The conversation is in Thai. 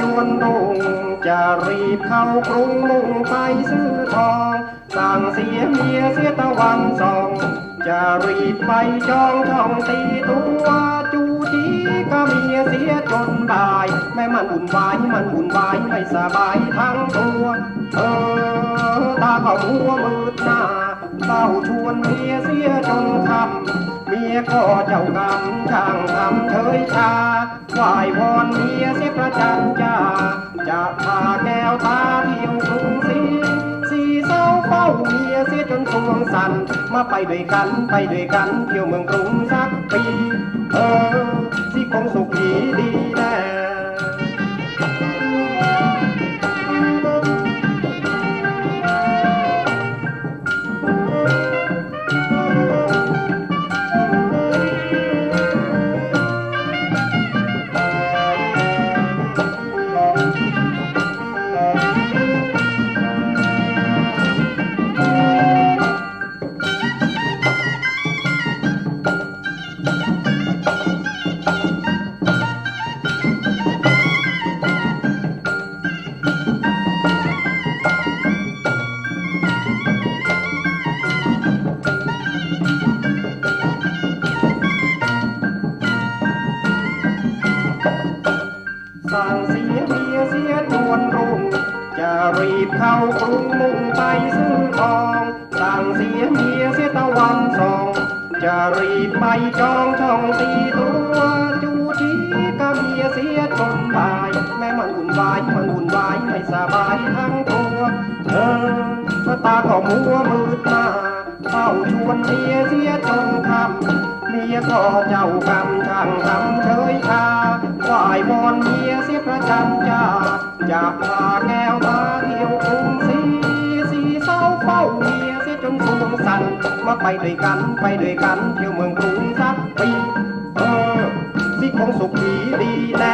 จวนรุ่งจะรีบเข้ากรุงมุ่งไปซื้อทอง สั่งเสียเมียเสียตะวันสอง จะรีบไปจองช่องตีตัวจูจีก็เมียเสียจนบ่าย แม่มันอุ่นวายมันอุ่นวายไม่สบายทั้งตัวเออตาเขามัวมืดหน้าเฝ้าชวนเมียเสียจนคำเมียก็เจ้ากรรมช่างทำเฉยชาไหววอ สียประจันจาจะพาแก้วตาเที่ยวกรุงศรีสีเศร้าเฝ้าเมียเสียจนสวงสัน มาไปด้วยกันไปด้วยกันเที่ยวเมืองกรุงสักปี เออสิคงสุขดีดีนะ สั่งเสียเมียเสียจวนรุ่งจะรีบเข้ากรุงมุ่งไปซื้อทองสั่งเสียเมียเสียตะวันสอง จะรีบไปจองช่องตีตัวจูชีก็เมียเสียจนบ่าย แม่มันวุ่นวายมันวุ่นวายไม่สบายทั้งตัวเออตาก็มัวมืดหน้าเฝ้าชวนเมียเสียจนคำเมียก็เจ้ากรรมช่างทำ จันจาจากลาแก้วตาเที่ยวกรุงศรีสีเศร้าเฝ้าเมียเสียจนสวงสันมาไปด้วยกันไปด้วยกันเที่ยวเมืองกรุงสักปีเออสิคงสุขดีดีแล